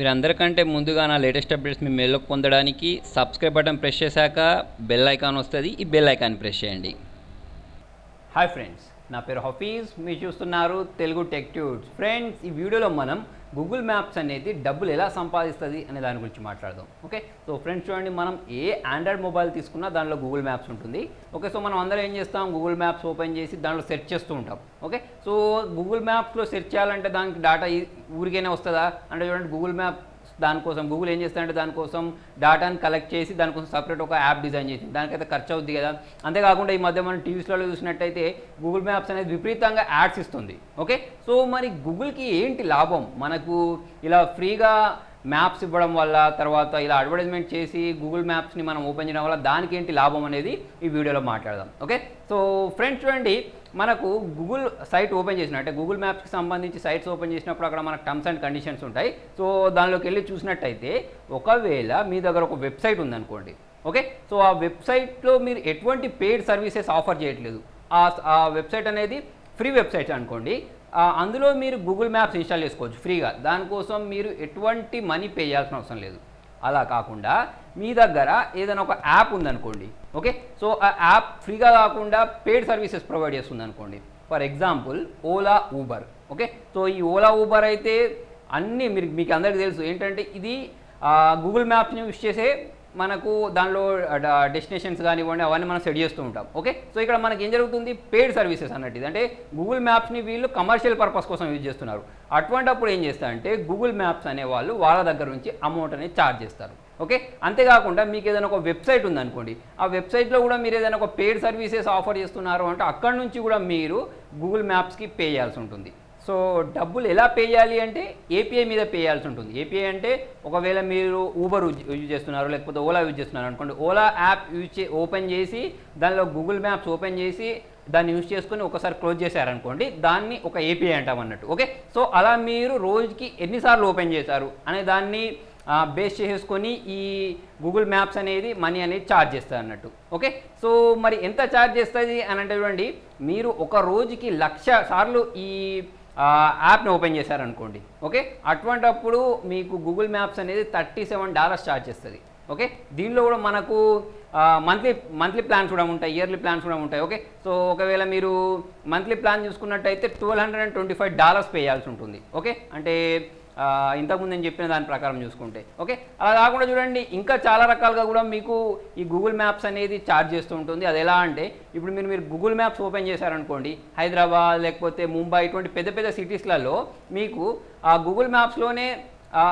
మీరందరికంటే ముందుగా నా latest updates మీ మెయిల్లోకి పొందడానికి సబ్స్క్రైబ్ బటన్ ప్రెస్ చేశాక బెల్ ఐకాన్ వస్తుంది. ఈ బెల్ ఐకాన్ ప్రెస్ చేయండి. హాయ్ ఫ్రెండ్స్ నా పేరు హఫీజ్. మీరు చూస్తున్నారు తెలుగు టెక్ ట్యూట్స్ ఫ్రెండ్స్ ఈ వీడియోలో మనం గూగుల్ మ్యాప్స్ అనేది డబ్బులు ఎలా సంపాదిస్తుంది అనే దాని గురించి మాట్లాడదాం. ఓకే సో ఫ్రెండ్స్ చూడండి మనం ఏ ఆండ్రాయిడ్ మొబైల్ తీసుకున్నా దాంట్లో గూగుల్ మ్యాప్స్ ఉంటుంది. ఓకే సో మనం అందరం ఏం చేస్తాం? గూగుల్ మ్యాప్స్ ఓపెన్ చేసి దాంట్లో సెర్చ్ చేస్తూ ఉంటాం. ఓకే సో గూగుల్ మ్యాప్స్లో సెర్చ్ చేయాలంటే దానికి డేటా ఊరికైనా వస్తుందా? అంటే చూడండి గూగుల్ మ్యాప్ దానికోసం గూగుల్ ఏం చేస్తారంటే దానికోసం డేటాని కలెక్ట్ చేసి దానికోసం సపరేట్ ఒక యాప్ డిజైన్ చేసింది. దానికైతే ఖర్చు అవుద్ది కదా. అంతేకాకుండా ఈ మధ్య మనం టీవీస్లలో చూసినట్టయితే గూగుల్ మ్యాప్స్ అనేది విపరీతంగా యాడ్స్ ఇస్తుంది. ఓకే సో మరి గూగుల్కి ఏంటి లాభం? మనకు ఇలా ఫ్రీగా మ్యాప్స్ ఇవ్వడం వల్ల తర్వాత ఇలా అడ్వర్టైజ్మెంట్ చేసి గూగుల్ మ్యాప్స్ని మనం ఓపెన్ చేయడం వల్ల దానికి ఏంటి లాభం అనేది ఈ వీడియోలో మాట్లాడదాం. ఓకే? సో ఫ్రెండ్స్ చూడండి మనకు గూగుల్ సైట్ ఓపెన్ చేసిన అంటే గూగుల్ మ్యాప్స్కి సంబంధించి సైట్స్ ఓపెన్ చేసినప్పుడు అక్కడ మనకు టర్మ్స్ అండ్ కండిషన్స్ ఉంటాయి. సో దానిలోకి వెళ్ళి చూసినట్టయితే ఒకవేళ మీ దగ్గర ఒక వెబ్సైట్ ఉందనుకోండి ఓకే? సో ఆ వెబ్సైట్లో మీరు ఎటువంటి పెయిడ్ సర్వీసెస్ ఆఫర్ చేయట్లేదు. ఆ వెబ్సైట్ అనేది ఫ్రీ వెబ్సైట్ అనుకోండి అందులో మీరు గూగుల్ మ్యాప్స్ ఇన్స్టాల్ చేసుకోవచ్చు ఫ్రీగా. దానికోసం మీరు ఎటువంటి మనీ పే చేయాల్సిన అవసరం లేదు. అలా కాకుండా మీ దగ్గర ఏదైనా ఒక యాప్ ఉందనుకోండి ఓకే? సో ఆ యాప్ ఫ్రీగా కాకుండా పెయిడ్ సర్వీసెస్ ప్రొవైడ్ చేస్తుంది అనుకోండి for example Ola Uber okay? So ఈ ఓలా ఊబర్ అయితే అన్నీ మీరు మీకు అందరికీ తెలుసు. ఏంటంటే ఇది గూగుల్ మ్యాప్స్ని యూస్ చేసే మనకు దానిలో డెస్టినేషన్స్ కానివ్వండి అవన్నీ మనం సెట్ చేస్తూ ఉంటాం. ఓకే సో ఇక్కడ మనకి ఏం జరుగుతుంది? పెయిడ్ సర్వీసెస్ అన్నట్టు ఇది. అంటే గూగుల్ మ్యాప్స్ని వీళ్ళు కమర్షియల్ పర్పస్ కోసం యూజ్ చేస్తున్నారు. అటువంటప్పుడు ఏం చేస్తారంటే గూగుల్ మ్యాప్స్ అనే వాళ్ళు వాళ్ళ దగ్గర నుంచి అమౌంట్ అనేది ఛార్జ్ చేస్తారు. ఓకే అంతేకాకుండా మీకు ఏదైనా ఒక వెబ్సైట్ ఉందనుకోండి. ఆ వెబ్సైట్లో కూడా మీరు ఏదైనా ఒక పెయిడ్ సర్వీసెస్ ఆఫర్ చేస్తున్నారు అంటే అక్కడ నుంచి కూడా మీరు గూగుల్ మ్యాప్స్కి పే చేయాల్సి ఉంటుంది. సో డబ్బులు ఎలా పే చేయాలి అంటే ఏపీఐ మీద పే చేయాల్సి ఉంటుంది. ఏపీఐ అంటే ఒకవేళ మీరు ఊబర్ యూజ్ చేస్తున్నారు లేకపోతే ఓలా యూజ్ చేస్తున్నారు అనుకోండి ఓలా యాప్ యూజ్ చే ఓపెన్ చేసి దానిలో గూగుల్ మ్యాప్స్ ఓపెన్ చేసి దాన్ని యూజ్ చేసుకొని ఒకసారి క్లోజ్ చేశారనుకోండి దాన్ని ఒక ఏపీఐ అంటాం అన్నట్టు. ఓకే? సో అలా మీరు రోజుకి ఎన్నిసార్లు ఓపెన్ చేశారు అనే దాన్ని బేస్ చేసుకొని ఈ గూగుల్ మ్యాప్స్ అనేది మనీ అనేది ఛార్జ్ చేస్తుంది అన్నట్టు. ఓకే? సో మరి ఎంత ఛార్జ్ చేస్తుంది అని అంటే చూడండి మీరు ఒక రోజుకి లక్ష సార్లు ఈ యాప్ని ఓపెన్ చేశారనుకోండి ఓకే? అటువంటప్పుడు మీకు గూగుల్ మ్యాప్స్ అనేది థర్టీ సెవెన్ డాలర్స్ ఛార్జ్ చేస్తుంది ఓకే? దీనిలో కూడా మనకు మంత్లీ మంత్లీ ప్లాన్స్ కూడా ఉంటాయి ఇయర్లీ ప్లాన్స్ కూడా ఉంటాయి ఓకే? సో ఒకవేళ మీరు మంత్లీ ప్లాన్ చూసుకున్నట్టయితే twelve hundred and twenty five dollars pay చేయాల్సి ఉంటుంది ఓకే? అంటే ఇంతకుముందు నేను చెప్పిన దాని ప్రకారం చూసుకుంటే. ఓకే? అలా కాకుండా చూడండి ఇంకా చాలా రకాలుగా కూడా మీకు ఈ గూగుల్ మ్యాప్స్ అనేది ఛార్జ్ చేస్తూ ఉంటుంది. అది ఎలా అంటే ఇప్పుడు మీరు మీరు గూగుల్ మ్యాప్స్ ఓపెన్ చేశారనుకోండి హైదరాబాద్ లేకపోతే ముంబై ఇటువంటి పెద్ద పెద్ద సిటీస్లలో మీకు ఆ గూగుల్ మ్యాప్స్లోనే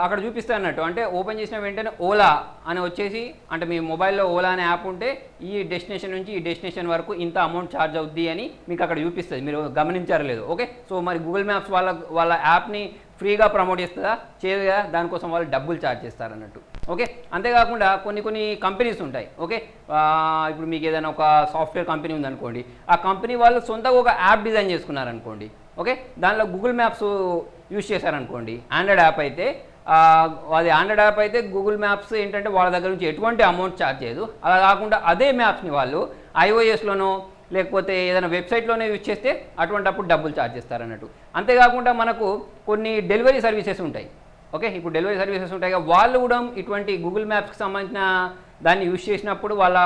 అక్కడ చూపిస్తే అన్నట్టు. అంటే ఓపెన్ చేసిన వెంటనే ఓలా అని వచ్చేసి అంటే మీ మొబైల్లో ఓలా అనే యాప్ ఉంటే ఈ డెస్టినేషన్ నుంచి ఈ డెస్టినేషన్ వరకు ఇంత అమౌంట్ ఛార్జ్ అవుద్ది అని మీకు అక్కడ చూపిస్తుంది. మీరు గమనించారు లేదు ఓకే? సో మరి గూగుల్ మ్యాప్స్ వాళ్ళ వాళ్ళ యాప్ని ఫ్రీగా ప్రమోట్ చేస్తుందా? చేయదుగా దానికోసం వాళ్ళు డబ్బులు ఛార్జ్ చేస్తారు అన్నట్టు. ఓకే? అంతేకాకుండా కొన్ని కొన్ని కంపెనీస్ ఉంటాయి. ఓకే? ఇప్పుడు మీకు ఏదైనా ఒక సాఫ్ట్వేర్ కంపెనీ ఉందనుకోండి ఆ కంపెనీ వాళ్ళు సొంతగా ఒక యాప్ డిజైన్ చేసుకున్నారనుకోండి ఓకే? దానిలో గూగుల్ మ్యాప్స్ యూజ్ చేశారనుకోండి ఆండ్రాయిడ్ యాప్ అయితే అది ఆండ్రాయిడ్ యాప్ అయితే గూగుల్ మ్యాప్స్ ఏంటంటే వాళ్ళ దగ్గర నుంచి ఎటువంటి అమౌంట్ ఛార్జ్ చేయదు. అలా కాకుండా అదే మ్యాప్స్ని వాళ్ళు ఐఓఎస్లోనో లేకపోతే ఏదైనా వెబ్సైట్లోనే యూజ్ చేస్తే అటువంటప్పుడు డబ్బులు ఛార్జ్ చేస్తారు అన్నట్టు అంతేకాకుండా మనకు కొన్ని డెలివరీ సర్వీసెస్ ఉంటాయి. ఓకే? ఇప్పుడు డెలివరీ సర్వీసెస్ ఉంటాయి వాళ్ళు కూడా ఇటువంటి గూగుల్ మ్యాప్స్కి సంబంధించిన దాన్ని యూజ్ చేసినప్పుడు వాళ్ళ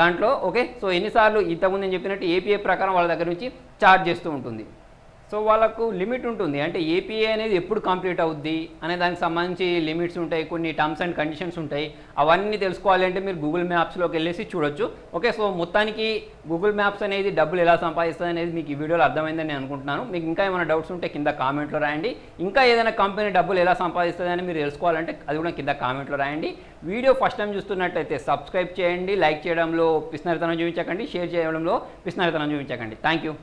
దాంట్లో ఓకే? సో ఎన్నిసార్లు ఇంతకుముందు నేను చెప్పినట్టు ఏపీఏ ప్రకారం వాళ్ళ దగ్గర నుంచి ఛార్జ్ చేస్తూ ఉంటుంది. సో వాళ్ళకు లిమిట్ ఉంటుంది. అంటే ఏపీఏ అనేది ఎప్పుడు కంప్లీట్ అవుద్ది అనే దానికి సంబంధించి లిమిట్స్ ఉంటాయి కొన్ని టర్మ్స్ అండ్ కండిషన్స్ ఉంటాయి. అవన్నీ తెలుసుకోవాలి అంటే మీరు గూగుల్ మ్యాప్స్లోకి వెళ్ళేసి చూడొచ్చు. ఓకే సో మొత్తానికి గూగుల్ మ్యాప్స్ అనేది డబ్బులు ఎలా సంపాదిస్తుంది అనేది మీకు ఈ వీడియోలో అర్థమైందని నేను అనుకుంటున్నాను. మీకు ఇంకా ఏమైనా డౌట్స్ ఉంటే కింద కామెంట్లో రాయండి. ఇంకా ఏదైనా కంపెనీ డబ్బులు ఎలా సంపాదిస్తుంది అని మీరు తెలుసుకోవాలంటే అది కూడా కింద కామెంట్లో రాయండి. వీడియో ఫస్ట్ టైం చూస్తున్నట్టయితే సబ్స్క్రైబ్ చేయండి లైక్ చేయడంలో పిస్నరితనం చూపించకండి షేర్ చేయడంలో పిస్నరితనం చూపించకండి. Thank you